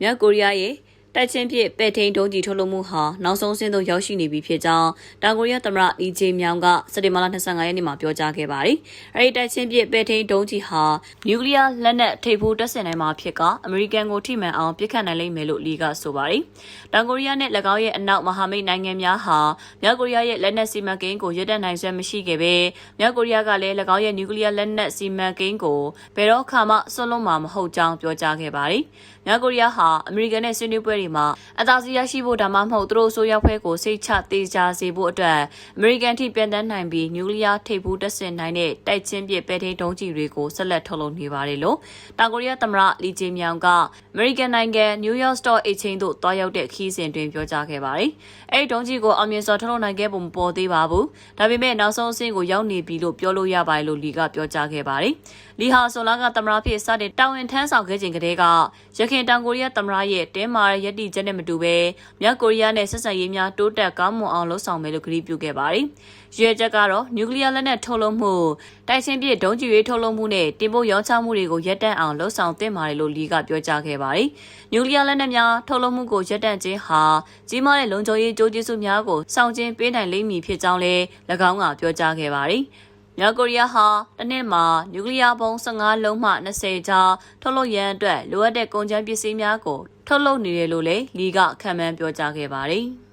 မြောက်ကိုရီးယားရဲ့ တိုက်ချင်းဖြစ်ပဲ့ထိန်ဒုံးကြီးထုတ်လုပ်မှုဟာနောက်ဆုံးဆင်းသို့ရောက်ရှိနေပြီဖြစ်ကြောင်းတောင်ကိုရီးယားသမ္မတလီဂျေမြောင်ကစက်တင်ဘာလ25ရက်နေ့မှာပြောကြားခဲ့ပါတယ်။အဲဒီတိုက်ချင်းဖြစ်ပဲ့ထိန်ဒုံးကြီးဟာနျူကလ িয়ার လက်နက်ထိပ်ဖူးတပ်ဆင်နိုင်မှာဖြစ်ကအမေရိကန်ကိုထိမှန်အောင်ပစ်ခတ်နိုင်လိမ့်မယ်လို့လီကဆိုပါတယ်။တောင်ကိုရီးယားနဲ့၎င်းရဲ့အနောက်မဟာမိတ်နိုင်ငံများဟာမြောက်ကိုရီးယားရဲ့လက်နက်စီမံကိန်းကိုရပ်တန့်နိုင်စွမ်းမရှိခဲ့ပဲမြောက်ကိုရီးယားကလည်း၎င်းရဲ့နျူကလ িয়ার လက်နက်စီမံကိန်းကိုဘယ်တော့မှဆွတ်လွတ်မှာမဟုတ်ကြောင်းပြောကြားခဲ့ပါတယ်။မြောက်ကိုရီးယားဟာအမေရိကန်နဲ့ဆွေးနွေးပွဲ တွေမှာအသာစီးရရှိဖို့ဒါမှမဟုတ်သူတို့ဆိုရောက်ဖွဲကိုစိတ်ချသေးချာစေဖို့အတွက်အမေရိကန်ထိပြန်တန်းနိုင်ပြီးနျူကလ িয়ার ထိပ်ဖူးတပ်ဆင်နိုင်တဲ့တိုက်ချင်းပစ်ပဲထိန်ဒုံးကျည်တွေကိုဆက်လက်ထုတ်လုပ်နေပါတယ်လို့တောင်ကိုရီးယားသမ္မတလီဂျေမြောင်ကအမေရိကန်နိုင်ငံနယူးယောက်စတော့အိတ်ချင်းသို့တွားရောက်တဲ့ခီးစဉ်တွင်ပြောကြားခဲ့ပါတယ်။အဲဒီဒုံးကျည်ကိုအောင်မြင်စွာထုတ်လုပ်နိုင်ခဲ့ပုံမပေါ်သေးပါဘူး။ဒါပေမဲ့နောက်ဆုံးအဆင့်ကိုရောက်နေပြီလို့ပြောလို့ရပါတယ်လို့လီကပြောကြားခဲ့ပါတယ်။လီဟာဆိုလာကသမ္မတဖြစ်စတဲ့တာဝန်ထမ်းဆောင်ခဲ့ခြင်းကတည်းက ရခိုင်တောင်ကိုရီးယားသမ္မတရဲ့တင်းမာတဲ့ရည်တည်ချက်နဲ့မတူဘဲမြောက်ကိုရီးယားနဲ့ဆက်ဆံရေးများတိုးတက်ကောင်းမွန်အောင်လှုံ့ဆော်မယ်လို့ကတိပြုခဲ့ပါတယ်။ရွေချက်ကတော့နျူကလ িয়ার လက်နက်ထုတ်လုပ်မှုတိုက်ချင်းပြည့်ဒုံးကျည်ရေးထုတ်လုပ်မှုနဲ့တင်ပို့ရောင်းချမှုတွေကိုရပ်တန့်အောင်လှုံ့ဆော်သင့်ပါတယ်လို့လီကပြောကြားခဲ့ပါတယ်။နျူကလ িয়ার လက်နက်များထုတ်လုပ်မှုကိုရပ်တန့်ခြင်းဟာကြီးမားတဲ့လုံခြုံရေးကြိုးကျေးဇူးများကိုဆောင်ကျဉ်ပေးနိုင်လိမ့်မည်ဖြစ်ကြောင်းလည်း၎င်းကပြောကြားခဲ့ပါတယ်။ မြောက်ကိုရီးယားဟာတစ်နှစ်မှာနျူကလ িয়ার ဘုံ15လုံးမှ20ကြားထုတ်လုပ်ရန်အတွက်လိုအပ်တဲ့ကုန်ကျန်းပစ္စည်းများကိုထုတ်လုပ်နေတယ်လို့လည်းလီကခံမှန်းပြောကြားခဲ့ပါတယ်။